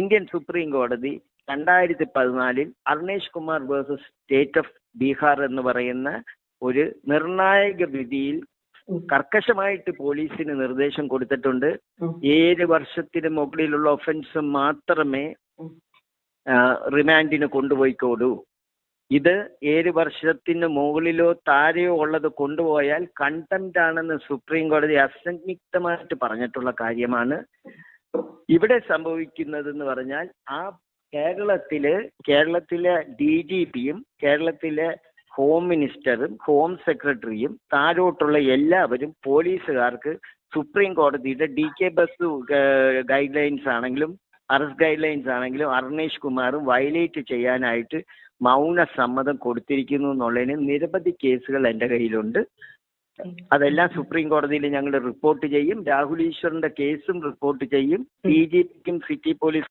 Indian supreme കോടതി രണ്ടായിരത്തി പതിനാലിൽ Arnesh Kumar versus state of Bihar എന്ന് പറയുന്ന ഒരു നിർണായക വിധിയിൽ കർക്കശമായിട്ട് പോലീസിന് നിർദ്ദേശം കൊടുത്തിട്ടുണ്ട്. ഏഴ് വർഷത്തിന് മുകളിലുള്ള ഒഫൻസ് മാത്രമേ റിമാൻഡിന് കൊണ്ടുപോയിക്കോളൂ. ഇത് ഏഴ് വർഷത്തിന് മുകളിലോ താഴെയോ ഉള്ളത് കൊണ്ടുപോയാൽ കണ്ടംപ്റ്റ് ആണെന്ന് സുപ്രീം കോടതി അസംയുക്തമായിട്ട് പറഞ്ഞിട്ടുള്ള കാര്യമാണ്. ഇവിടെ സംഭവിക്കുന്നത് എന്ന് പറഞ്ഞാൽ ആ കേരളത്തിൽ കേരളത്തിലെ ഡി ജി പിയും കേരളത്തിലെ ഹോം മിനിസ്റ്ററും ഹോം സെക്രട്ടറിയും താഴോട്ടുള്ള എല്ലാവരും പോലീസുകാർക്ക് സുപ്രീം കോടതിയുടെ D K Basu guidelines ആണെങ്കിലും അറസ്റ്റ് ഗൈഡ് ലൈൻസ് ആണെങ്കിലും അർണേഷ് കുമാറും വയലേറ്റ് ചെയ്യാനായിട്ട് മൗന സമ്മതം കൊടുത്തിരിക്കുന്നു എന്നുള്ളതിന് നിരവധി കേസുകൾ എന്റെ കയ്യിലുണ്ട്. അതെല്ലാം സുപ്രീം കോടതിയിൽ ഞങ്ങൾ റിപ്പോർട്ട് ചെയ്യും. രാഹുൽ ഈശ്വറിന്റെ കേസും റിപ്പോർട്ട് ചെയ്യും. ഡി ജി പിക്കും സിറ്റി പോലീസ്